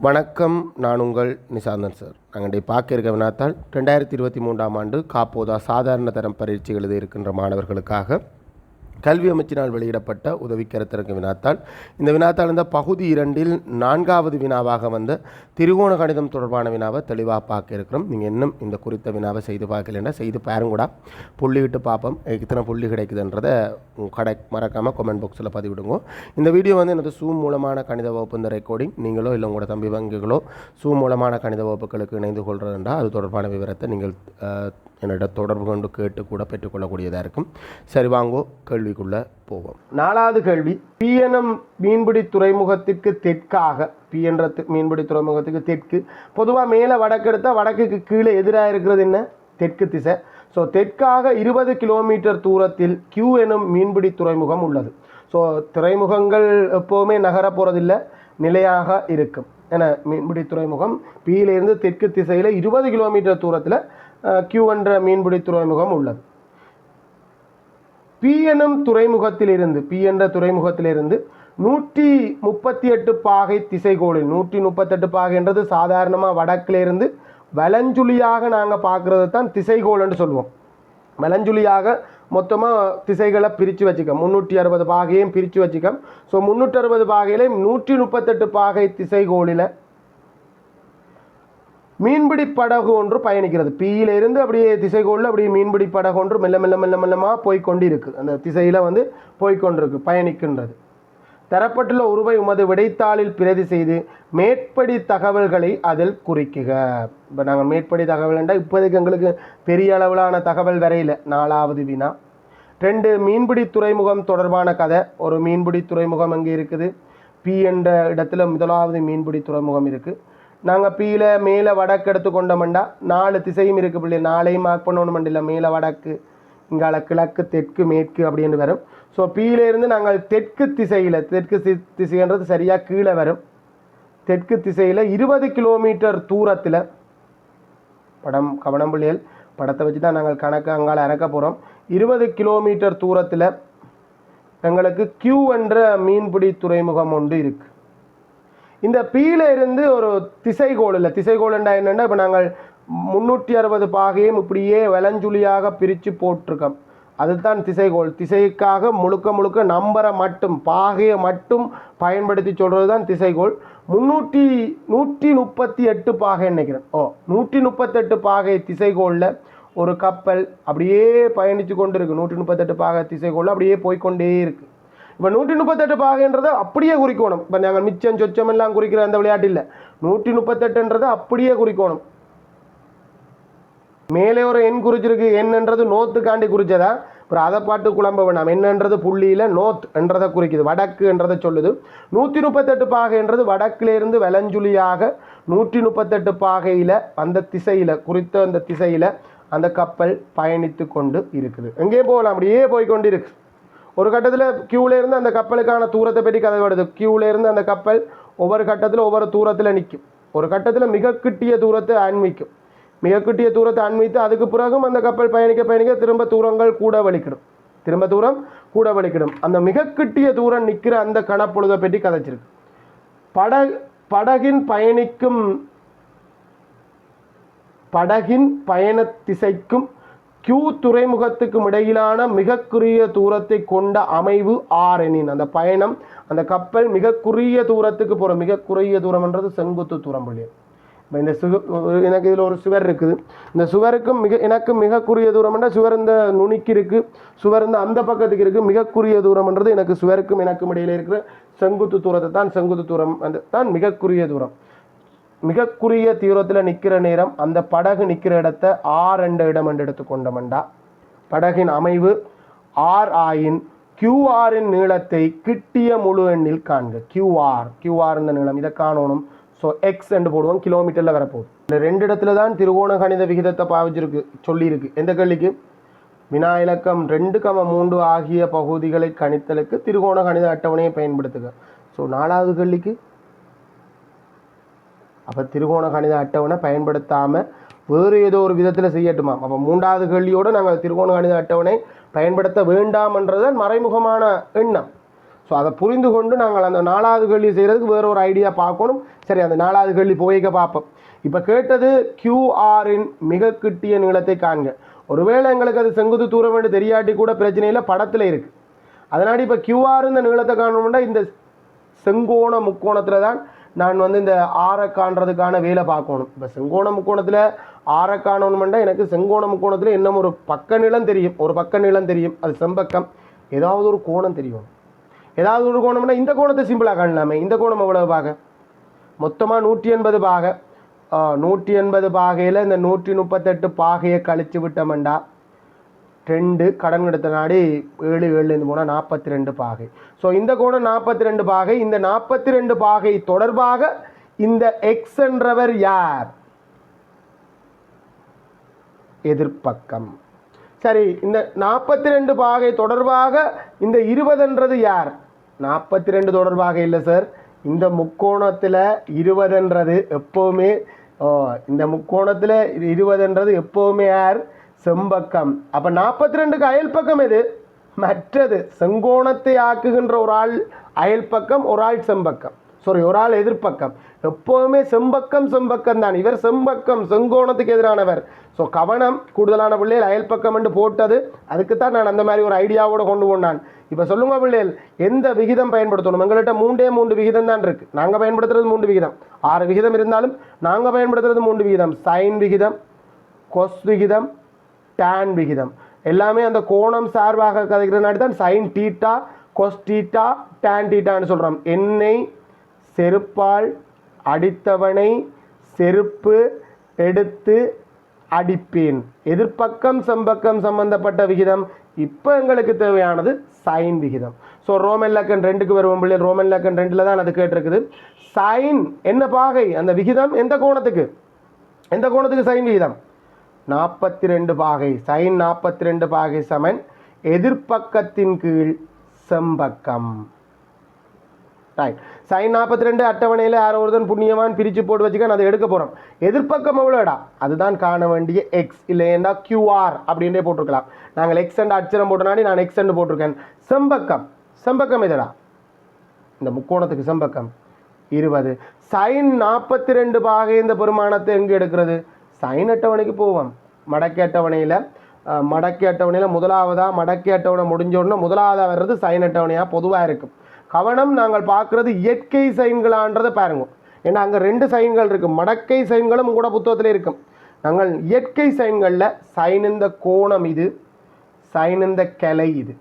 வணக்கம் நான் உங்கள் நிசாந்தன் சார். நாங்கள் இன்றைய பார்க்க இருக்க வினாத்தால் ரெண்டாயிரத்தி இருபத்தி மூன்றாம் ஆண்டு காப்போதா சாதாரண தரம் பரீட்சை எழுத இருக்கின்ற மாணவர்களுக்காக கல்வி அமைச்சினால் வெளியிடப்பட்ட உதவி கருத்தரங்க வினாத்தாள். இந்த வினாத்தாள் இந்த பகுதி இரண்டில் நான்காவது வினாவாக வந்த திரிகோண கணிதம் தொடர்பான வினாவை தெளிவாக பார்க்க இருக்கிறோம். நீங்கள் இன்னும் இந்த குறித்த வினாவை செய்து பார்க்கலன்னா செய்து பாருங்கூடா புள்ளிவிட்டு பார்ப்போம். எத்தனை புள்ளி கிடைக்குதுன்றதை கடை மறக்காமல் கமெண்ட் பாக்ஸில் பதிவிடுங்க. இந்த வீடியோ வந்து எனது சூம் மூலமான கணித வகுப்பு இந்த ரெக்கார்டிங் நீங்களோ இல்லை உங்களோட தம்பி வங்கிகளோ சூம் மூலமான கணித வகுப்புகளுக்கு இணைந்து கொள்கிறதுண்டா அது தொடர்பான விவரத்தை நீங்கள் என்னிடம் தொடர்பு கொண்டு கேட்டு கூட பெற்றுக்கொள்ளக்கூடியதாக இருக்கும். சரி வாங்கோ கேள்விக்குள்ளே போவோம். நாலாவது கேள்வி பிஎன்எம் எனும் மீன்பிடி துறைமுகத்திற்கு தெற்காக பிஎன்ற மீன்பிடி துறைமுகத்துக்கு தெற்கு பொதுவாக மேலே வடக்கு எடுத்தால் வடக்குக்கு கீழே எதிராக இருக்கிறது என்ன? தெற்கு திசை. ஸோ தெற்காக இருபது கிலோமீட்டர் தூரத்தில் கியூ எனும் மீன்பிடி துறைமுகம் உள்ளது. ஸோ துறைமுகங்கள் எப்போவுமே நகர போகிறதில்லை நிலையாக இருக்கும். என மீன்பிடி துறைமுகம் பியிலிருந்து தெற்கு திசையில் இருபது கிலோமீட்டர் தூரத்தில் கியூ என்ற மீன்பிடி துறைமுகம் உள்ளது. பி எனும் துறைமுகத்திலிருந்து பி என்ற துறைமுகத்திலிருந்து நூற்றி முப்பத்தி எட்டு பாகை திசைகோளில் நூற்றி முப்பத்தெட்டு பாகைன்றது சாதாரணமாக வடக்கிலிருந்து வலஞ்சுழியாக நாங்கள் பார்க்குறது தான் திசைகோள்னு சொல்லுவோம் வலஞ்சுழியாக மொத்தமாக திசைகளை பிரித்து வச்சுக்க முந்நூற்றி அறுபது பாகையும் பிரித்து வச்சுக்க ஸோ முந்நூற்றி அறுபது பாகையிலையும் நூற்றி முப்பத்தெட்டு பாகை திசைகோளில் மீன்பிடி படகு ஒன்று பயணிக்கிறது. பியில அப்படியே அப்படியே திசைகோளில் அப்படியே மீன்பிடி படகு ஒன்று மெல்ல மெல்ல மெல்ல மெல்லமாக போய்க்கொண்டிருக்கு அந்த திசையில் வந்து போய்கொண்டிருக்கு பயணிக்கின்றது. தரப்பட்டுள்ள உருவை உமது விடைத்தாளில் பிரதி செய்து மேற்படி தகவல்களை அதில் குறிக்குக. இப்போ நாங்கள் மேற்படி தகவல் என்றால் இப்போதைக்கு எங்களுக்கு பெரிய அளவிலான தகவல் வரையில நாலாவது வினா. ரெண்டு மீன்பிடி துறைமுகம் தொடர்பான கதை. ஒரு மீன்பிடி துறைமுகம் அங்கே இருக்குது? பி என்ற இடத்துல முதலாவது மீன்பிடி துறைமுகம் இருக்குது நாங்கள் பீல மேலே வடக்கு எடுத்துக்கொண்டோம்டா நாலு திசையும் இருக்குது பிள்ளை. நாளையும் மார்க் பண்ணணும் இல்லை மேலே வடக்கு இங்கால கிழக்கு தெற்கு மேற்கு அப்படின்னு வரும். ஸோ பீலேருந்து நாங்கள் தெற்கு திசையில் தெற்கு தி- திசைன்றது சரியாக கீழே வரும். தெற்கு திசையில் இருபது கிலோமீட்டர் தூரத்தில் படம் கவனம் பிள்ளைகள் படத்தை வச்சு தான் நாங்கள் கணக்கு அங்கால இறக்க போகிறோம் இருபது கிலோமீட்டர் தூரத்தில் எங்களுக்கு கியூ என்ற மீன்பிடி துறைமுகம் ஒன்று இருக்குது இந்த பீல இருந்து ஒரு திசைகோள் இல்லை. திசைகோள்ண்டா என்னென்னா இப்போ நாங்கள் முந்நூற்றி அறுபது பாகையும் இப்படியே வலஞ்சுழியாக பிரித்து போட்டிருக்கோம். அதுதான் திசைகோள். திசைக்காக முழுக்க முழுக்க நம்பரை மட்டும் பாகையை மட்டும் பயன்படுத்தி சொல்கிறது தான் திசைகோள். முந்நூற்றி நூற்றி முப்பத்தி எட்டு பாகை நினைக்கிறேன். ஓ நூற்றி முப்பத்தெட்டு பாகை திசைகோளில் ஒரு கப்பல் அப்படியே பயணித்து கொண்டு இருக்குது நூற்றி முப்பத்தெட்டு பாகை திசைகோளில் அப்படியே போய்க்கொண்டே இருக்குது இப்போ நூற்றி முப்பத்தெட்டு பாகைன்றதை அப்படியே குறிக்கோணும். இப்போ நாங்கள் மிச்சம் சொச்சம் எல்லாம் குறிக்கிற அந்த விளையாட்டு இல்லை. நூற்றி முப்பத்தெட்டுன்றதை அப்படியே குறிக்கோணும். மேலே ஒரு எண் குறிச்சிருக்கு. என்னன்றது நோத்துக்காண்டி குறிச்சதா? அப்புறம் அதை பாட்டு குழம்ப வேணாம். என்னன்றது புள்ளியில் நோத் என்றதை குறிக்குது. வடக்கு என்றதை சொல்லுது. நூற்றி முப்பத்தெட்டு பாகைன்றது வடக்கிலிருந்து வலஞ்சுழியாக நூற்றி முப்பத்தெட்டு பாகையில் அந்த திசையில் குறித்த அந்த திசையில் அந்த கப்பல் பயணித்து கொண்டு இருக்குது. எங்கே போகலாம். அப்படியே போய்கொண்டு இருக்குது ஒரு கட்டத்தில் கியூல இருந்து அந்த கப்பலுக்கான தூரத்தை பற்றி கதை வருது. கியூல இருந்து அந்த கப்பல் ஒவ்வொரு கட்டத்தில் ஒவ்வொரு தூரத்தில் நிற்கும் ஒரு கட்டத்தில் மிக கிட்டிய தூரத்தை அண்மிக்கும். மிக கிட்டிய தூரத்தை அண்மித்து அதுக்கு பிறகும் அந்த கப்பல் பயணிக்க பயணிக்க திரும்ப தூரங்கள் கூட வலிக்கிடும். திரும்ப தூரம் கூட வலிக்கிடும். அந்த மிக கிட்டிய தூரம் நிற்கிற அந்த கணப்பொழுதை பற்றி கதைச்சிருக்கு. பட படகின் பயணிக்கும் படகின் பயண திசைக்கும் கியூ துறைமுகத்துக்கும் இடையிலான மிக குறுகிய தூரத்தை கொண்ட அமைவு ஆர் எனின் அந்த பயணம் அந்த கப்பல் மிக குறுகிய தூரத்துக்கு போகிற மிக குறுகிய தூரம்ன்றது செங்குத்து தூரம் புள்ளி. இப்போ இந்த சுக எனக்கு இதில் ஒரு சுவர் இருக்குது. இந்த சுவருக்கும் மிக எனக்கு மிக குறுகிய தூரம்னா சுவர் இந்த நுனிக்கு இருக்குது சுவர் இந்த அந்த பக்கத்துக்கு இருக்குது மிக குறுகிய தூரம்ன்றது எனக்கு சுவருக்கும் எனக்கும் இடையில இருக்கிற செங்குத்து தூரத்தை தான் செங்குத்து தூரம் அந்த தான் மிக குறுகிய தூரம். மிக குறுகிய தீவிரத்தில் நிற்கிற நேரம் அந்த படகு நிற்கிற இடத்த ஆர் என்ற இடம் என்று எடுத்துக்கொண்டமண்டா படகின் அமைவு ஆர் ஆயின் கியூஆரின் நீளத்தை கிட்டிய முழு எண்ணில் காண்க. கியூஆர் கியூஆர் இந்த நீளம். இதை காணணும். ஸோ எக்ஸ் என்று போடுவோம். கிலோமீட்டரில் வரப்போகுது. இந்த ரெண்டு இடத்துல தான் திருகோண கணித விகிதத்தை பாவிச்சிருக்கு சொல்லியிருக்கு. எந்த கேள்விக்கு? வினா இலக்கம் ரெண்டு கம மூன்று ஆகிய பகுதிகளை கணித்தலுக்கு திருகோண கணித அட்டவணையை பயன்படுத்துக. ஸோ நாலாவது கேள்விக்கு? அப்போ திருகோண கணித அட்டவணை பயன்படுத்தாமல் வேறு ஏதோ ஒரு விதத்தில் செய்யட்டுமா? அப்போ மூன்றாவது கேள்வியோடு நாங்கள் திருகோண கணித அட்டவணை பயன்படுத்த வேண்டாம்ன்றது மறைமுகமான எண்ணம். ஸோ அதை புரிந்து கொண்டு நாங்கள் அந்த நாலாவது கேள்வி செய்கிறதுக்கு வேறு ஒரு ஐடியா பார்க்கணும். சரி அந்த நாலாவது கேள்வி போய்க்க பார்ப்போம். இப்போ கேட்டது கியூஆரின் மிக கிட்டிய நீளத்தை காண்க. ஒருவேளை எங்களுக்கு அது செங்குத்து தூரம் என்று தெரியாட்டி கூட பிரச்சனை இல்லை படத்தில் இருக்குது அதனால் இப்போ கியூஆர் இந்த நீளத்தை காணணும்னா இந்த செங்கோண முக்கோணத்தில் தான் நான் வந்து இந்த ஆரை காண்றதுக்கான வேலை பார்க்கணும். இப்போ செங்கோண முக்கோணத்தில் ஆரை காணணுமெண்டா எனக்கு செங்கோண முக்கோணத்தில் இன்னும் ஒரு பக்க நிலம் தெரியும். ஒரு பக்க நிலம் தெரியும். அது செம்பக்கம். ஏதாவது ஒரு கோணம் தெரியும். ஏதாவது ஒரு கோணம்னா இந்த கோணத்தை சிம்பிளாக காணலாமே. இந்த கோணம் எவ்வளவு பாக? மொத்தமாக நூற்றி எண்பது பாக. நூற்றி எண்பது பாகையில் இந்த நூற்றி முப்பத்தெட்டு பாகையை கழிச்சு விட்டோம்டா ரெண்டு கடன் எடுத்த நாடு ஏழு ஏழுலேருந்து போனால் நாற்பத்தி ரெண்டு பாகை. ஸோ இந்த கோணம் நாற்பத்தி ரெண்டு பாகை. இந்த நாற்பத்தி ரெண்டு பாகை தொடர்பாக இந்த எக்ஸ் என்றவர் யார்? எதிர்ப்பக்கம். சரி இந்த நாற்பத்தி ரெண்டு பாகை தொடர்பாக இந்த இருபதுன்றது யார்? நாற்பத்தி ரெண்டு தொடர்பாக இல்லை சார் இந்த முக்கோணத்தில் இருபதுன்றது எப்போவுமே ஓ, இந்த முக்கோணத்தில் இருபதுன்றது எப்போவுமே யார்? செம்பக்கம். அப்போ நாற்பத்தி ரெண்டுக்கு அயல் பக்கம் எது? மற்றது செங்கோணத்தை ஆக்குகின்ற ஒரு ஆள் அயல் பக்கம் ஒரு ஆள் செம்பக்கம். சாரி ஒரு ஆள் எதிர்ப்பக்கம். எப்போவுமே செம்பக்கம் செம்பக்கம் தான். இவர் செம்பக்கம் செங்கோணத்துக்கு எதிரானவர். ஸோ கவனம் கூடுதலான பிள்ளைகள் அயல் பக்கம் என்று போட்டது. அதுக்கு தான் நான் அந்த மாதிரி ஒரு ஐடியாவோடு கொண்டு போனான். இப்போ சொல்லுங்க பிள்ளைகள் எந்த விகிதம் பயன்படுத்தணும்? எங்கள்கிட்ட மூன்றே மூன்று விகிதம் தான் இருக்கு. நாங்கள் பயன்படுத்துறது மூன்று விகிதம். ஆறு விகிதம் இருந்தாலும் நாங்கள் பயன்படுத்துறது மூன்று விகிதம். சைன் விகிதம் கொஸ் விகிதம் டேன் விகிதம். எல்லாமே அந்த கோணம் சார்பாக கதைக்கிறதுனாடி தான் sine theta cos theta tan டீட்டான்னு சொல்கிறோம் என்னை செருப்பால் அடித்தவனை செருப்பு எடுத்து அடிப்பேன். எதிர்ப்பக்கம் செம்பக்கம் சம்பந்தப்பட்ட விகிதம். இப்போ எங்களுக்கு தேவையானது சைன் விகிதம். ஸோ ரோமன் லக்கன் ரெண்டுக்கு வருவோம் பிள்ளை ரோமன் லக்கன் ரெண்டில் தான் அது கேட்டிருக்குது. சைன் என்ன பாகை? அந்த விகிதம் எந்த கோணத்துக்கு? எந்த கோணத்துக்கு சைன் விகிதம்? நாற்பத்தி ரெண்டு பாகை சைன் நாற்பத்தி ரெண்டு பாகை சமன். எதிர்ப்பக்கத்தின் கீழ் செம்பக்கம். ரைட் சைன் நாற்பத்தி ரெண்டு அட்டவணையில் யாரோ ஒருத்தன் புண்ணியவான் பிரித்து போட்டு வச்சுக்க அதை எடுக்க போகிறோம் எதிர்ப்பக்கம் எவ்வளோடா? அதுதான் காண வேண்டிய எக்ஸ் இல்லைன்னா கியூஆர் அப்படின்றே போட்டிருக்கலாம். நாங்கள் எக்ஸ் அண்ட் அச்சரம் போட்டனாடி நான் எக்ஸ் அண்ட் போட்டிருக்கேன். செம்பக்கம். செம்பக்கம் எதடா? இந்த முக்கோணத்துக்கு செம்பக்கம். இருபது. சைன் நாற்பத்தி ரெண்டு பாகை இந்த பெருமானத்தை எங்கே எடுக்கிறது? சைன் அட்டவணைக்கு போவோம். மடக்கை அட்டவணையில் மடக்கை அட்டவணையில் முதலாவதாக மடக்கை அட்டவணை முடிஞ்ச உடனே முதலாவதாக வர்றது சைன் அட்டவணையாக பொதுவாக இருக்கும். கவனம் நாங்கள் பார்க்குறது இயற்கை சைன்களான்றதை பாருங்க. ஏன்னா அங்கே ரெண்டு சைன்கள் இருக்குது மடக்கை சைன்களும் கூட புத்தகத்தில் இருக்கும். நாங்கள் இயற்கை சைன்களில் சைனிந்த கோணம் இது சைனிந்த இந்த கிளை இது.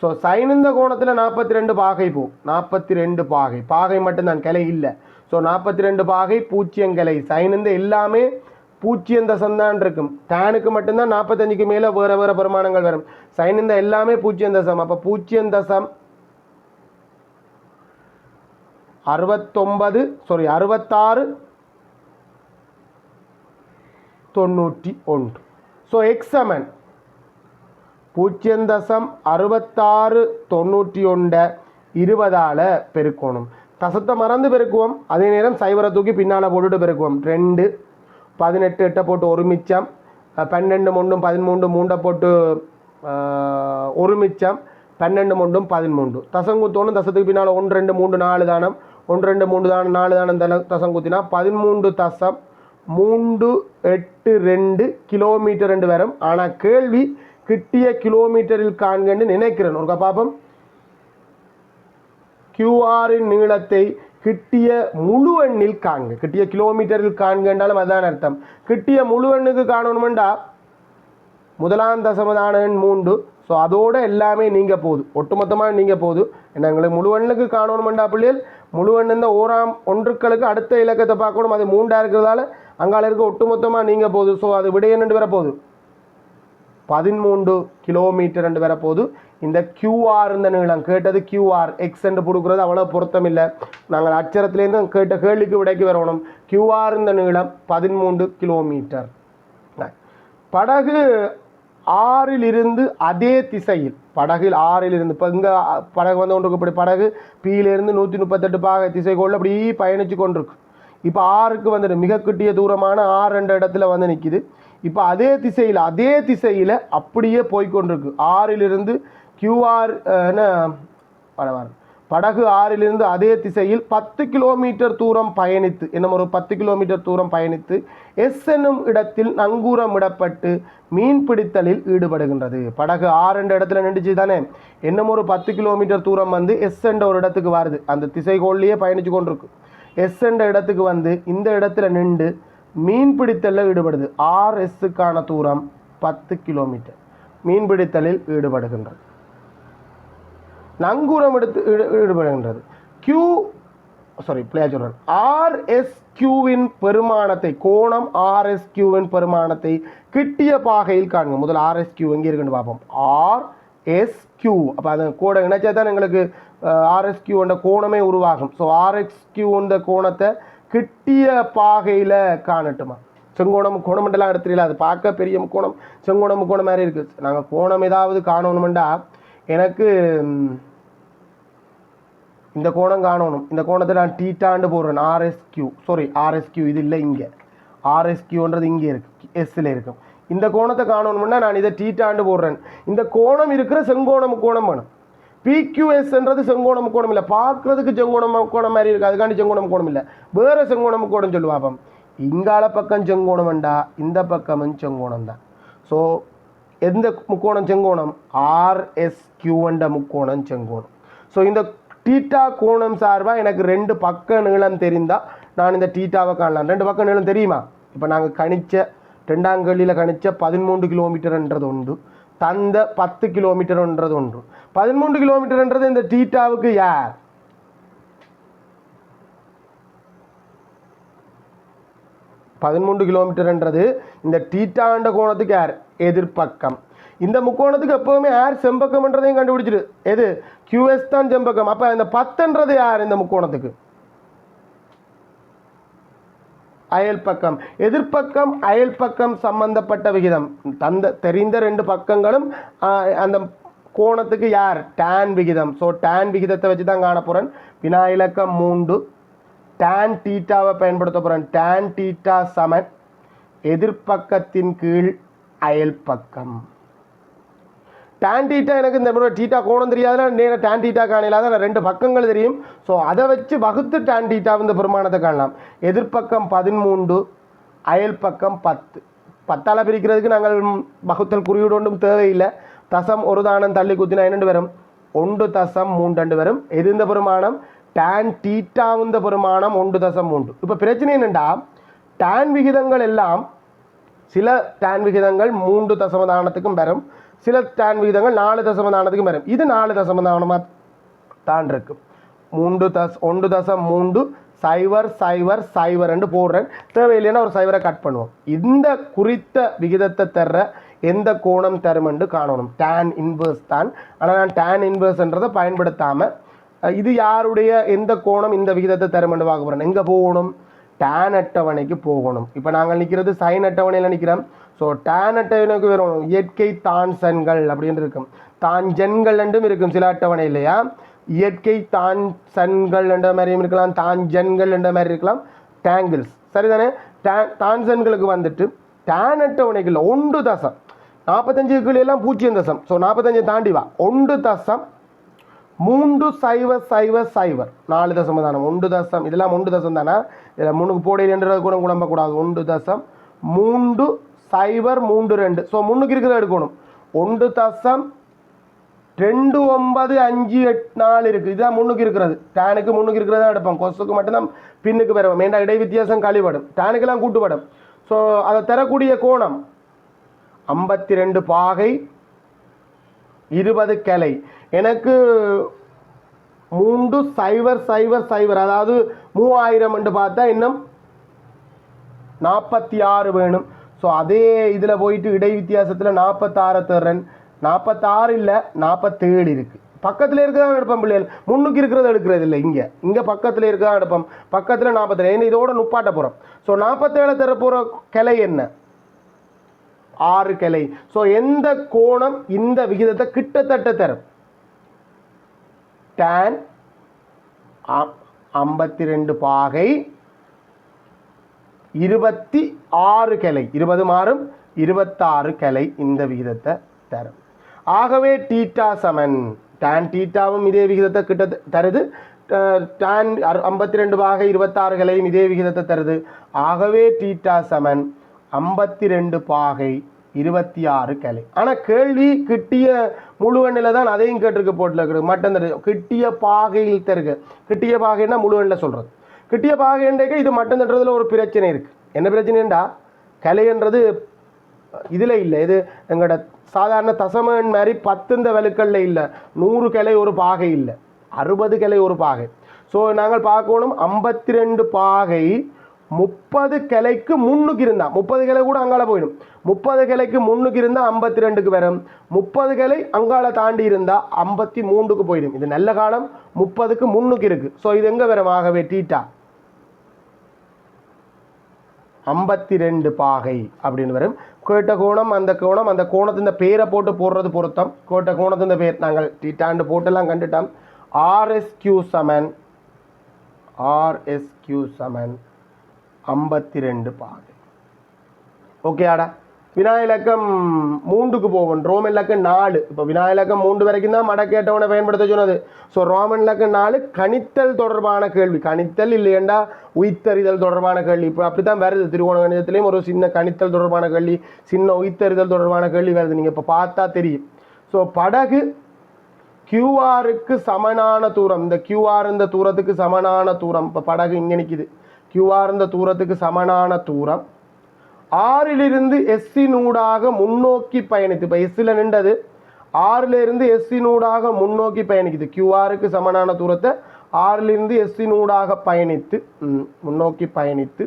ஸோ சைனிந்த கோணத்தில் நாற்பத்தி ரெண்டு பாகை போ. நாற்பத்தி ரெண்டு பாகை. பாகை மட்டும்தான் கிளை இல்லை. ஸோ நாற்பத்தி ரெண்டு பாகை பூச்சியங்கலை சைனிந்த எல்லாமே பூஜ்ஜியம் தசம் இருக்கும். டேனுக்கு மட்டும்தான் நாற்பத்தஞ்சுக்கு மேலே வேறு வேறு பிரமாணங்கள் வரும். சைன் இந்த எல்லாமே பூச்சியந்தசம் அப்போ பூச்சியந்தசம் அறுபத்தொன்பது சாரி அறுபத்தாறு தொண்ணூற்றி ஒன்று. ஸோ எக்ஸமன் பூஜ்ஜியம் தசம் அறுபத்தாறு தொண்ணூற்றி ஒன்றை இருபதால் பெருக்கணும். தசத்தை மறந்து பெருக்குவோம். அதே நேரம் சைவரை தூக்கி பின்னால் போட்டுட்டு பெருக்குவோம். ரெண்டு பதினெட்டு எட்டை போட்டு ஒரு மிச்சம் பன்னெண்டு மூண்டும் பதிமூன்று மூண்டை போட்டு ஒரு மிச்சம் பன்னெண்டு மூண்டும் பதிமூன்று. தசங்குத்தோணும் தசத்துக்கு பின்னால் ஒன்று ரெண்டு மூன்று நாலு தானம். ஒன்று ரெண்டு மூன்று தானம் நாலு தானம் தன தசங்குத்தினா பதிமூன்று தசம் மூன்று எட்டு ரெண்டு கிலோமீட்டர் ரெண்டு வரும். ஆனால் கேள்வி கிட்டிய கிலோமீட்டரில் காண்கன்னு நினைக்கிறேன். ஒரு பாப்பம். கியூஆரின் நீளத்தை கிட்டிய முழு எண்ணில் காண்க. கிட்டிய கிலோமீட்டரில் காண்கன்றாலும் அதான் அர்த்தம். கிட்டிய முழு எண்ணுக்கு காணணுமெண்டா முதலாம் தசமதான எண் மூன்று. ஸோ அதோட எல்லாமே நீங்க போகுது ஒட்டுமொத்தமாக நீங்க போகுது ஏன்னா எங்களுக்கு முழு எண்ணுக்கு காணணுமெண்டா பிள்ளைகள் முழு எண் ஓராம் ஒன்றுக்களுக்கு அடுத்த இலக்கத்தை பார்க்கணும். அது மூண்டா இருக்கிறதால அங்கால இருக்க ஒட்டுமொத்தமாக நீங்க போகுது ஸோ அது விடை என்னண்டு வரப்போகுது பதிமூன்று கிலோமீட்டர் என்று வரப்போகுது இந்த கியூஆர் இந்த நீளம் கேட்டது கியூஆர் எக்ஸ் என்று கொடுக்குறது அவ்வளோ பொருத்தம் இல்லை நாங்கள் அச்சரத்துலேருந்து கேட்ட கேள்விக்கு விடைக்கு வரணும் கியூஆர் இந்த நீளம் பதிமூன்று கிலோமீட்டர். படகு ஆறில் இருந்து அதே திசையில் படகில் ஆறில் இருந்து இப்போ இங்கே படகு வந்து கொண்டு இப்படி படகு பியிலிருந்து நூற்றி முப்பத்தெட்டு பாக திசைகோள் அப்படி பயணித்து கொண்டிருக்கு. இப்போ ஆறுக்கு வந்துட்டு மிக கிட்டிய தூரமான ஆறு என்ற இடத்துல வந்து நிற்கிது இப்போ அதே திசையில் அதே திசையில் அப்படியே போய்க்கொண்டிருக்கு ஆறிலிருந்து கியூஆர் என்ன? வர வர படகு ஆறிலிருந்து அதே திசையில் பத்து கிலோமீட்டர் தூரம் பயணித்து என்னும் ஒரு பத்து கிலோமீட்டர் தூரம் பயணித்து எஸ் என்னும் இடத்தில் நங்கூரமிடப்பட்டு மீன் பிடித்தலில் ஈடுபடுகின்றது. படகு ஆறு என்ற இடத்துல நின்றுச்சு தானே? இன்னும் ஒரு பத்து கிலோமீட்டர் தூரம் வந்து எஸ் என்ற ஒரு இடத்துக்கு வருது. அந்த திசைகோள்லேயே பயணித்து கொண்டிருக்கு. எஸ் என்ற இடத்துக்கு வந்து இந்த இடத்துல நின்று மீன் பிடித்தலில் ஈடுபடுது. ஆர் எஸ்ஸுக்கான தூரம் பத்து கிலோமீட்டர். மீன் பிடித்தலில் ஈடுபடுகின்றது. நங்கூரம் எடுத்து ஈடுபடுகின்றது. கியூ சாரி பிள்ளையா சொல்கிறேன் ஆர்எஸ்கியூவின் பெருமானத்தை கோணம் ஆர்எஸ்கியூவின் பெருமானத்தை கிட்டிய பாகையில் காண்க. முதல் ஆர்எஸ்கியூ எங்கே இருக்குன்னு பார்ப்போம். ஆர் எஸ்கியூ அப்போ அதை கூட இணைச்சா தான் எங்களுக்கு ஆர்எஸ்கியூன்ற கோணமே உருவாகும். ஸோ ஆர்எக்ஸ் கோணத்தை கிட்டிய பாகையில் காணட்டுமா? செங்கோணம் கோணமெண்டெல்லாம் எடுத்துடல அது பார்க்க பெரிய முக்கோணம். செங்கோணம் முக்கோணம் மாதிரி இருக்குது நாங்கள் கோணம் ஏதாவது காணணுமெண்டா எனக்கு இந்த கோணம் காணணும். இந்த கோணத்தை நான் டீட்டாண்டு போடுறேன். ஆர்எஸ்கியூ சாரி ஆர்எஸ்கியூ இது இல்லை இங்கே. ஆர்எஸ்கியூன்றது இங்கே இருக்கு. எஸ்ஸில் இருக்கும் இந்த கோணத்தை காணணும்னா நான் இதை டீட்டாண்டு போடுறேன். இந்த கோணம் இருக்கிற செங்கோணம் கோணம் வேணும். பிக்யூஎஸ்ன்றது செங்கோணம் கோணம் இல்லை. பார்க்கறதுக்கு செங்கோணம் கோணம் மாதிரி இருக்குது அதுக்காண்டி செங்கோணம் கோணம் இல்லை. வேற செங்கோணம் கோணம் சொல்லுவாப்பம் இங்கால பக்கம் செங்கோணம் வேண்டா இந்த பக்கமும் செங்கோணம் தான். ஸோ எந்த முக்கோணம்? செங்கோணம். ஆர்எஸ் முக்கோணம் செங்கோணம். ஸோ இந்த டீட்டா கோணம் சார்பாக எனக்கு ரெண்டு பக்க நீளம் தெரிந்தால் நான் இந்த டீட்டாவை காணலாம். ரெண்டு பக்க நீளம் தெரியுமா? இப்போ நாங்கள் கணிச்ச ரெண்டாங்கல்லியில் கணிச்ச பதிமூன்று கிலோமீட்டர்ன்றது உண்டு தந்த பத்து கிலோமீட்டர்ன்றது உண்டு பதிமூன்று கிலோமீட்டர்ன்றது இந்த டீட்டாவுக்கு யார்? பதிமூன்று கிலோமீட்டர்ன்றது இந்த டீட்டாண்ட கோணத்துக்கு யார்? எதிர்ப்பக்கம். இந்த முக்கோணத்துக்கு எப்போவுமே யார் செம்பக்கம்ன்றதையும் கண்டுபிடிச்சிரு எது? கியூஎஸ் தான் செம்பக்கம். அப்போ இந்த பத்துன்றது யார் இந்த முக்கோணத்துக்கு? அயல் பக்கம். எதிர்ப்பக்கம் அயல் பக்கம் சம்பந்தப்பட்ட விகிதம். தந்த தெரிந்த ரெண்டு பக்கங்களும் அந்த கோணத்துக்கு யார்? டேன் விகிதம். ஸோ டேன் விகிதத்தை வச்சு தான் காண போகிறேன் வினா இலக்கம் மூன்று. டேன் டீட்டாவை பயன்படுத்த போகிறேன் டேன் டீட்டா சமன். எதிர்ப்பக்கத்தின் கீழ் அயல் பக்கம். Tan டீட்டா எனக்கு இந்த முறை டீட்டா கோணம் தெரியாதுன்னா நேராக tan டீட்டா நான் ரெண்டு பக்கங்கள் தெரியும். ஸோ அதை வச்சு வகுத்து tan டீட்டா இந்த பெருமானத்தை காணலாம். எதிர்ப்பக்கம் பதிமூன்று அயல் பக்கம் பத்து. பத்தால் பிரிக்கிறதுக்கு நாங்கள் வகுத்தல் குறியீடு ஒன்றும் தேவையில்லை. தசம் ஒரு தானம் தள்ளி குத்தினா என்னண்டு வரும்? ஒன்று தசம் மூன்று வரும். எது இந்த பெருமானம்? டேன் டீட்டா இந்த பெருமானம் ஒன்று தசம் மூன்று. இப்போ பிரச்சனை என்னென்னா டேன் விகிதங்கள் எல்லாம் சில டேன் விகிதங்கள் மூன்று தசமதானத்துக்கும் வரும். சில டான் விகிதங்கள் நாலு தசமதானத்துக்கும் வரும் இது நாலு தசமதானமாக தான் இருக்கு. மூன்று தஸ் ஒன்று தசம் மூன்று சைவர் சைவர் சைவர் என்று போடுறேன். தேவையில்லைன்னா ஒரு சைவரை கட் பண்ணுவோம். இந்த குறித்த விகிதத்தை தர்ற எந்த கோணம் தரும் என்று காணணும். டேன் இன்வர்ஸ் தான். ஆனால் நான் டேன் இன்வர்ஸ்ன்றதை பயன்படுத்தாமல் இது யாருடைய எந்த கோணம் இந்த விகிதத்தை தரும் என்று பார்க்க போகிறேன் எங்கே போகணும்? டேன் அட்டவணைக்கு போகணும். இப்போ நாங்கள் நிற்கிறது சைன் அட்டவணையில் நிற்கிறோம். ஸோ டேன் அட்டவணைக்கு வரும் இயற்கை தான்சன்கள் அப்படின்னு இருக்கும். தாஞ்சன்கள் என்றும் இருக்கும் சில அட்டவணை இல்லையா இயற்கை தான் சன்கள் என்ற மாதிரியும் இருக்கலாம். தாஞ்சன்கள் என்ற மாதிரி இருக்கலாம். டேங்கிள்ஸ் சரிதானே? டா- தான்சன்களுக்கு வந்துட்டு டேன் அட்டவணைக்குள்ள ஒன்று தசம். நாற்பத்தஞ்சு பூஜ்ஜியம் தசம். ஸோ நாற்பத்தஞ்சு தாண்டி வா. ஒன்று தசம் மூன்று சைவர் சைவர் சைவர். நாலு தசம் தானே? ஒன்று தசம். இதெல்லாம் ஒன்று தசம் தானே? இதில் முன்னுக்கு போடையில் என்ற கூட குழம்பக்கூடாது. ஒன்று தசம் மூன்று சைவர் மூன்று ரெண்டு. ஸோ முன்னுக்கு இருக்கிறத எடுக்கணும். ஒன்று தசம் ரெண்டு ஒன்பது அஞ்சு எட்டு நாலு இருக்குது இதுதான் முன்னுக்கு இருக்கிறது. டேனுக்கு முன்னுக்கு தான் எடுப்போம். கொசுக்கு மட்டும்தான் பின்னுக்கு பெறுவோம். ஏண்டா இடை வித்தியாசம் கழிபடும்? டேனுக்கெல்லாம் கூட்டுப்படும் ஸோ அதை தரக்கூடிய கோணம் ஐம்பத்தி ரெண்டு பாகை இருபது கிளை. எனக்கு மூன்று சைவர் சைவர் சைவர். அதாவது மூவாயிரம் என்று பார்த்தா இன்னும் நாற்பத்தி ஆறு வேணும். ஸோ அதே இதில் போயிட்டு இடை வித்தியாசத்தில் நாற்பத்தாறு தர்றேன். நாற்பத்தாறு இல்லை நாற்பத்தேழு இருக்குது பக்கத்தில் இருக்கிறதான் எடுப்போம் பிள்ளைகள். முன்னுக்கு இருக்கிறத எடுக்கிறது இல்லை இங்கே. இங்கே பக்கத்தில் இருக்கிறதான் எடுப்போம் பக்கத்தில் நாற்பத்தேழு. ஏன்னா இதோட நுப்பாட்ட போகிறோம் ஸோ நாற்பத்தேழு தர போகிற கிளை என்ன? ஆறு கிளை. ஸோ எந்த கோணம் இந்த விகிதத்தை கிட்டத்தட்ட தரும்? டேன் ஐம்பத்தி ரெண்டு பாகை இருபத்தி ஆறு கிளை. இருபது மாறும் இருபத்தாறு கிளை இந்த விகிதத்தை தரும். ஆகவே டீட்டா சமன். டேன் டீட்டாவும் இதே விகிதத்தை கிட்ட தருது. டேன் ஐம்பத்தி ரெண்டு பாகை இருபத்தாறு கிளையும் இதே விகிதத்தை தருது. ஆகவே டீட்டா சமன். ஐம்பத்தி ரெண்டு பாகை இருபத்தி ஆறு கலை ஆனால் கேள்வி கிட்டிய முழுவண்ணில் தான் அதையும் கேட்டிருக்க போட்டில் இருக்குது. மட்டும் தரு கிட்டிய பாகையில் தருக கிட்டிய பாகைன்னா முழுவண்ணில் சொல்கிறது கிட்டிய பாகைன்றக்க இது மட்டும் தட்டுறதுல ஒரு பிரச்சனை இருக்குது என்ன பிரச்சனைண்டா கலைன்றது இதில் இல்லை. இது எங்களோட சாதாரண தசமன் மாதிரி பத்து இந்த வலுக்கல்ல இல்லை. நூறு கிளை ஒரு பாகை இல்லை. அறுபது கிளை ஒரு பாகை. ஸோ நாங்கள் பார்க்கணும் ஐம்பத்தி ரெண்டு பாகை முப்பது கிளைக்கு முன்னுக்கு இருந்தா முப்பது கிளை கூட அங்கால போயிடும். முப்பது கிளைக்கு முன்னுக்கு இருந்தால் ஐம்பத்தி ரெண்டுக்கு வரும். முப்பது கிளை அங்கால தாண்டி இருந்தால் ஐம்பத்தி மூன்றுக்கு போயிடும். இது நல்ல காலம் முப்பதுக்கு முன்னுக்கு இருக்கு. ஸோ இது எங்கே வரும்? ஆகவே டீட்டா ஐம்பத்தி ரெண்டு பாகை அப்படின்னு வரும். கேட்ட கோணம் அந்த கோணம் அந்த கோணத்தின் பேரை போட்டு போடுறது பொருத்தம். கேட்ட கோணத்தின் பேர் நாங்கள் டீட்டாண்டு போட்டெல்லாம் கண்டுட்டோம். ஆர்எஸ்கியூ சமன். ஆர்எஸ்கியூ சமன். ஐம்பத்தி ரெண்டு பாகை ஓகேடா வினாயிலக்கம் மூன்றுக்கு போவோம். ரோமன் இலக்கம் நாலு. இப்போ வினாயிலக்கம் மூன்று வரைக்கும் தான் மடக்கேட்டவனை பயன்படுத்த சொன்னது. ஸோ ரோமன் இலக்கம் நாலு கணித்தல் தொடர்பான கேள்வி. கணித்தல் இல்லையண்டா உயிர்த்தறிதல் தொடர்பான கேள்வி. இப்போ அப்படி தான் வருது. திருவோண கணிதத்திலையும் ஒரு சின்ன கணித்தல் தொடர்பான கேள்வி சின்ன உயிர்த்தறிதல் தொடர்பான கேள்வி வருது. நீங்கள் இப்போ பார்த்தா தெரியும். ஸோ படகு கியூஆருக்கு சமனான தூரம். இந்த கியூஆர் இந்த தூரத்துக்கு சமனான தூரம். இப்போ படகு இங்கே நிற்கிது கியூஆர் இந்த தூரத்துக்கு சமனான தூரம். ஆறிலிருந்து எஸ்சி நூடாக முன்னோக்கி பயணித்து இப்போ எஸ்ஸில் நின்றது. ஆறிலிருந்து எஸ்சி நூடாக முன்னோக்கி பயணிக்குது. கியூஆருக்கு சமனான தூரத்தை ஆறிலிருந்து எஸ்சி நூடாக பயணித்து முன்னோக்கி பயணித்து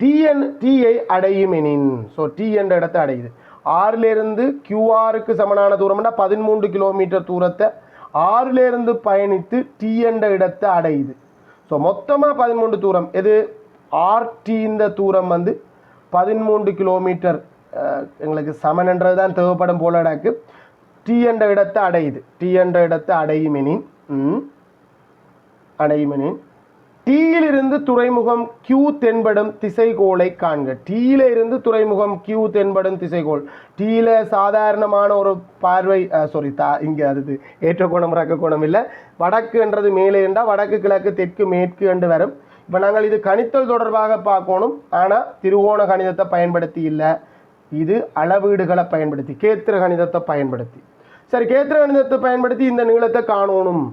டிஎன் டிஐ அடையும் எனின். ஸோ டி என்ற இடத்தை அடையுது. ஆறிலிருந்து கியூஆருக்கு சமனான தூரம்னா பதிமூன்று கிலோமீட்டர் தூரத்தை ஆறிலிருந்து பயணித்து டி என்ற இடத்தை அடையுது. ஸோ மொத்தமாக பதிமூன்று தூரம். எது? ஆர்டி இந்த தூரம் வந்து பதிமூன்று கிலோமீட்டர் எங்களுக்கு சமன்ன்றது தான் தேவைப்படும் போல எனக்கு டி என்ற இடத்தை அடையுது டி என்ற இடத்தை அடையுமெனின் அடையுமெனின். ம், டீயிலிருந்து துறைமுகம் கியூ தென்படும் திசைகோளை காண்க. டீயில இருந்து துறைமுகம் கியூ தென்படும் திசைகோள். டீயில சாதாரணமான ஒரு பார்வை சாரி தா இங்கே அது ஏற்ற கோணம் ரக்க கோணம் இல்லை. வடக்குன்றது மேலே என்றால் வடக்கு கிழக்கு தெற்கு மேற்கு என்று வரும். இப்போ நாங்கள் இது கணித்தல் தொடர்பாக பார்க்கணும். ஆனால் திருவோண கணிதத்தை பயன்படுத்தி இல்லை. இது அளவீடுகளை பயன்படுத்தி கேத்திர கணிதத்தை பயன்படுத்தி. சரி கேத்திர கணிதத்தை பயன்படுத்தி இந்த நீளத்தை காணணும்.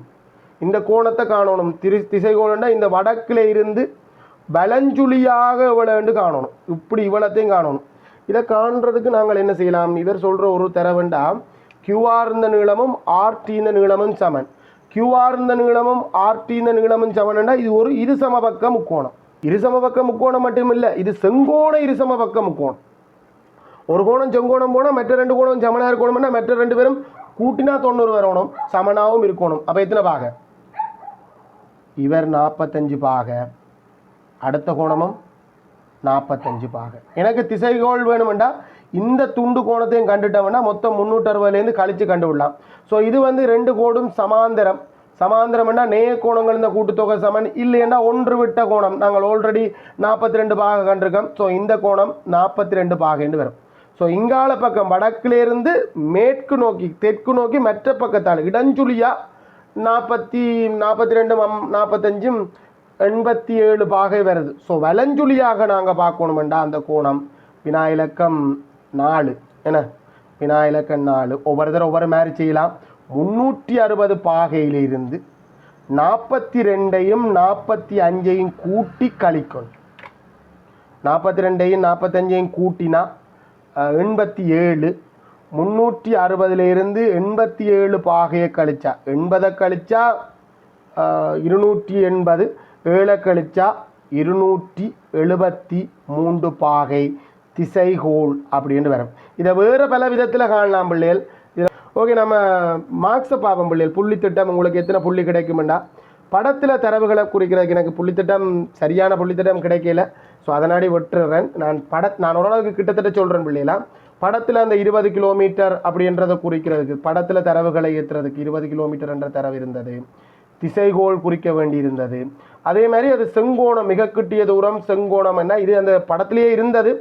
இந்த கோணத்தை காணணும். திரு திசைகோணம்னா இந்த வடக்கில் இருந்து வலஞ்சுழியாக இவ்வளோண்டு காணணும். இப்படி இவ்வளத்தையும் காணணும். இதை காண்றதுக்கு நாங்கள் என்ன செய்யலாம்? இவர் சொல்கிற ஒரு தரவுண்டா கியூஆர் இந்த நீளமும் ஆர்டி இந்த நீளமும் சமன். கியூஆர் இந்த நீளமும் ஆர்டி இந்த நீளமும் சமன்டா இது ஒரு இரு சமபக்க முக்கோணம். இரு சமபக்க முக்கோணம் மட்டும் இல்லை இது செங்கோண இரு சமபக்க முக்கோணம். ஒரு கோணம் செங்கோணம் போனால் மற்ற ரெண்டு கோணம் சமனாக இருக்கணும்னா மற்ற ரெண்டு பேரும் கூட்டினா தொண்ணூறு வரணும் சமனாகவும் இருக்கணும். அப்போ எத்தனை பாக இவர் நாற்பத்தஞ்சு பாக. அடுத்த கோணமும் நாற்பத்தஞ்சு பாக. எனக்கு திசைகோள் வேணுமெண்டா இந்த துண்டு கோணத்தையும் கண்டுட்டோம்னா மொத்தம் முந்நூற்றறுபதுலேருந்து கழித்து கண்டுவிடலாம் ஸோ இது வந்து ரெண்டு கோடும் சமாந்தரம். சமாந்தரம்னா நேய கோணங்கள் இந்த கூட்டுத்தொகை சமன் இல்லைன்னா ஒன்று விட்ட கோணம். நாங்கள் ஆல்ரெடி நாற்பத்தி ரெண்டு பாக கண்டிருக்கோம். ஸோ இந்த கோணம் நாற்பத்தி ரெண்டு பாகன்னு வரும். ஸோ இங்கால பக்கம் வடக்கிலிருந்து மேற்கு நோக்கி தெற்கு நோக்கி மற்ற பக்கத்தால் இடஞ்சுழியாக நாற்பத்தி நாற்பத்தி ரெண்டு நாற்பத்தஞ்சும் எண்பத்தி ஏழு பாகை வருது. ஸோ வலஞ்சுழியாக நாங்கள் பார்க்கணுமெண்டா அந்த கோணம். வினா இலக்கம் நாலு. என்ன? வினா இலக்கம் நாலு. ஒவ்வொரு தடவை ஒவ்வொரு மாதிரி செய்யலாம். முந்நூற்றி அறுபது பாகையிலிருந்து நாற்பத்தி ரெண்டையும் நாற்பத்தி அஞ்சையும் கூட்டி கழிக்கணும். நாற்பத்தி ரெண்டையும் நாற்பத்தஞ்சையும் கூட்டினா எண்பத்தி ஏழு முந்நூற்றி அறுபதுலேருந்து எண்பத்தி ஏழு பாகையை கழிச்சா. எண்பதை கழிச்சா இருநூற்றி எண்பது ஏழை கழிச்சா இருநூற்றி எழுபத்தி மூன்று பாகை திசைகோள் அப்படின்னு வரும். இதை வேறு பல விதத்தில் காணலாம் பிள்ளைகள். ஓகே நம்ம மார்க்ஸை பார்ப்போம் பிள்ளைகள். புள்ளி திட்டம் உங்களுக்கு எத்தனை புள்ளி கிடைக்குமெண்டா? படத்தில் தரவுகளை குறிக்கிறதுக்கு எனக்கு புள்ளித்திட்டம் சரியான புள்ளித்திட்டம் கிடைக்கல. ஸோ அதனாடி விட்டுறேன். நான் பட நான் ஓரளவுக்கு கிட்டத்தட்ட சொல்கிறேன் பிள்ளைலாம் படத்தில் அந்த இருபது கிலோமீட்டர் அப்படின்றத குறிக்கிறதுக்கு படத்தில் தரவுகளை ஏற்றுறதுக்கு இருபது கிலோமீட்டர் என்ற தரவு இருந்தது. திசைகோள் குறிக்க வேண்டியிருந்தது அதே மாதிரி அது செங்கோணம் மிக கிட்டிய தூரம் செங்கோணம் என்ன இது அந்த படத்திலேயே இருந்தது.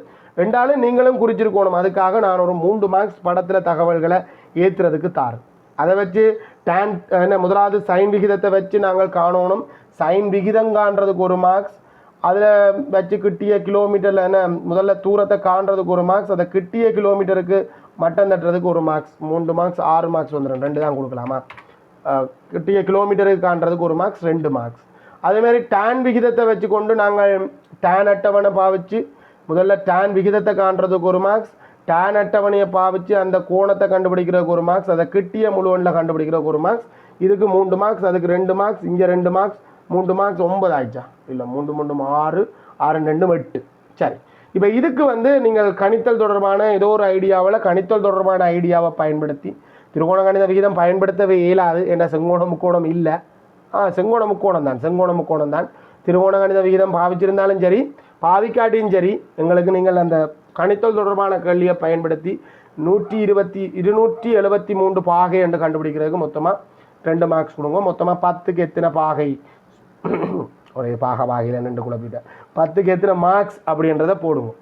ரெண்டாலும் நீங்களும் குறிச்சிருக்கணும். அதுக்காக நான் ஒரு மூன்று மார்க்ஸ் படத்தில் தகவல்களை ஏற்றுறதுக்கு தார். அதை வச்சு டேன் என்ன முதலாவது சைன் விகிதத்தை வச்சு நாங்கள் காணணும். சைன் விகிதங்கான்றதுக்கு ஒரு மார்க்ஸ் அதில் வச்சு கிட்டிய கிலோமீட்டரில் என்ன முதல்ல தூரத்தை காண்றதுக்கு ஒரு மார்க்ஸ் அதை கிட்டிய கிலோமீட்டருக்கு மட்டம் தட்டுறதுக்கு ஒரு மார்க்ஸ் மூன்று மார்க்ஸ் ஆறு மார்க்ஸ் வந்துடும் ரெண்டு தான் கொடுக்கலாமா? கிட்டிய கிலோமீட்டருக்கு காண்றதுக்கு ஒரு மார்க்ஸ் ரெண்டு மார்க்ஸ் அதேமாதிரி டேன் விகிதத்தை வச்சுக்கொண்டு நாங்கள் டேன் அட்டவணை பாவிச்சு முதல்ல டேன் விகிதத்தை காண்றதுக்கு ஒரு மார்க்ஸ் டேன் அட்டவணையை பாவிச்சு அந்த கோணத்தை கண்டுபிடிக்கிறதுக்கு ஒரு மார்க்ஸ் அதை கிட்டிய முழுவனில் கண்டுபிடிக்கிறதுக்கு ஒரு மார்க்ஸ் இதுக்கு மூன்று மார்க்ஸ் அதுக்கு ரெண்டு மார்க்ஸ் இங்கே ரெண்டு மார்க்ஸ் மூன்று மார்க்ஸ் ஒன்பது ஆயிடுச்சா? இல்லை மூன்று மூன்று ஆறு ஆறு ரெண்டு எட்டு. சரி. இப்போ இதுக்கு வந்து நீங்கள் கணித்தல் தொடர்பான ஏதோ ஒரு ஐடியாவில் கணித்தல் தொடர்பான ஐடியாவை பயன்படுத்தி திருகோண கணித விகிதம் பயன்படுத்தவே இயலாது என்ற செங்கோண முக்கோணம் இல்லை. ஆ செங்கோண முக்கோணம் தான் செங்கோண முக்கோணம் தான். திருகோண கணித விகிதம் பாவிச்சிருந்தாலும் சரி பாவிக்காட்டியும் சரி எங்களுக்கு நீங்கள் அந்த கணித்தல் தொடர்பான கேள்வியை பயன்படுத்தி நூற்றி இருபத்தி இருநூற்றி எழுபத்தி மூன்று பாகை என்று கண்டுபிடிக்கிறதுக்கு மொத்தமாக ரெண்டு மார்க்ஸ் கொடுங்க. மொத்தமாக பத்துக்கு எத்தனை பாகை? ஒரே பாக பாகையில் ரெண்டு குழப்பிட்டேன் பத்துக்கு எத்தனை மார்க்ஸ் அப்படின்றத போடுவோம்.